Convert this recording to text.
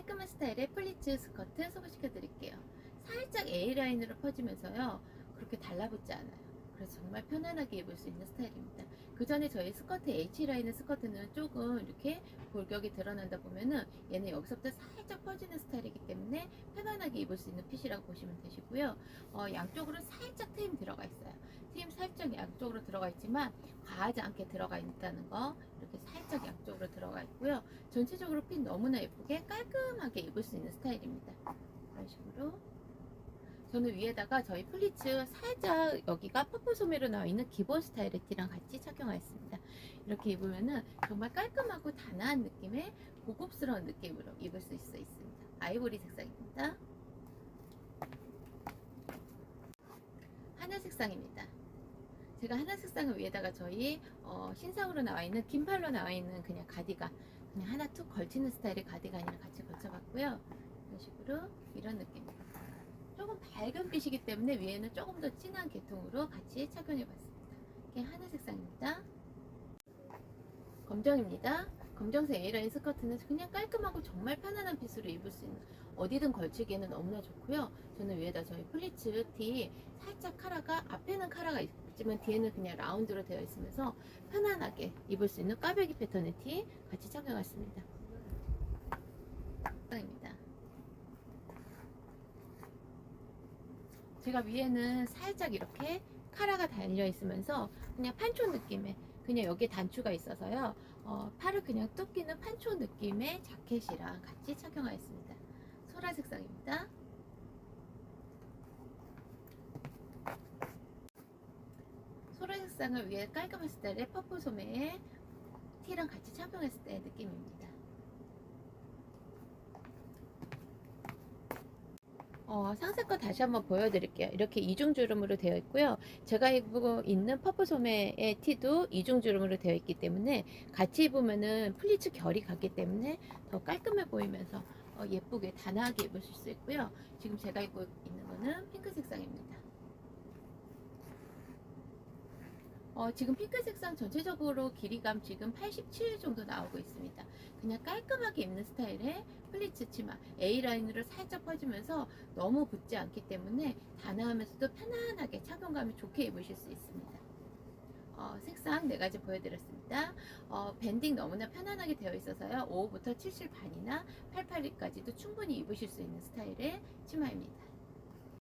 깔끔한 스타일의 플리츠 스커트 소개시켜 드릴게요. 살짝 A라인으로 퍼지면서요. 그렇게 달라붙지 않아요. 그래서 정말 편안하게 입을 수 있는 스타일입니다. 그 전에 저희 스커트 H라인의 스커트는 조금 이렇게 골격이 드러난다 보면은 얘는 여기서부터 살짝 퍼지는 스타일이기 때문에 편안하게 입을 수 있는 핏이라고 보시면 되시고요. 어, 양쪽으로 살짝 트임 들어가 있어요. 트임 살짝 양쪽으로 들어가 있지만 과하지 않게 들어가 있다는 거 이렇게 살짝 양쪽으로 들어가 있고요. 전체적으로 핏 너무나 예쁘게 깔끔하게 입을 수 있는 스타일입니다. 이런 식으로 저는 위에다가 저희 플리츠 살짝 여기가 퍼플 소매로 나와 있는 기본 스타일의 티랑 같이 착용하였습니다. 이렇게 입으면은 정말 깔끔하고 단아한 느낌의 고급스러운 느낌으로 입을 수 있어 있습니다. 아이보리 색상입니다. 하늘 색상입니다. 제가 하늘 색상을 위에다가 저희 어, 신상으로 나와 있는 긴팔로 나와 있는 그냥 가디건 그냥 하나 툭 걸치는 스타일의 가디건이랑 같이 걸쳐봤고요. 이런 식으로 이런 느낌입니다. 밝은 빛이기 때문에 위에는 조금 더 진한 계통으로 같이 착용해봤습니다. 이게 하늘 색상입니다. 검정입니다. 검정색 A라인 스커트는 그냥 깔끔하고 정말 편안한 핏으로 입을 수 있는 어디든 걸치기에는 너무나 좋고요. 저는 위에다 저희 플리츠 티 살짝 카라가 앞에는 카라가 있지만 뒤에는 그냥 라운드로 되어 있으면서 편안하게 입을 수 있는 까베기 패턴의 티 같이 착용했습니다. 제가 위에는 살짝 이렇게 카라가 달려 있으면서 그냥 판초 느낌의 그냥 여기에 단추가 있어서요. 어, 팔을 그냥 뚝 끼는 판초 느낌의 자켓이랑 같이 착용하였습니다. 소라 색상입니다. 소라 색상을 위에 깔끔한 스타일의 퍼플 소매의 티랑 같이 착용했을 때의 느낌입니다. 어, 상세 거 다시 한번 보여드릴게요. 이렇게 이중 주름으로 되어 있고요. 제가 입고 있는 퍼플 소매의 티도 이중 주름으로 되어 있기 때문에 같이 입으면은 플리츠 결이 같기 때문에 더 깔끔해 보이면서 어, 예쁘게 단아하게 입을 수 있고요. 지금 제가 입고 있는 거는 핑크 색상입니다. 어, 지금 핑크 색상 전체적으로 길이감 지금 87 정도 나오고 있습니다. 그냥 깔끔하게 입는 스타일의 플리츠 치마 A라인으로 살짝 퍼지면서 너무 붙지 않기 때문에 단아하면서도 편안하게 착용감이 좋게 입으실 수 있습니다. 어, 색상 네 가지 보여드렸습니다. 어, 밴딩 너무나 편안하게 되어 있어서요. 5부터 70 반이나 88까지도 충분히 입으실 수 있는 스타일의 치마입니다.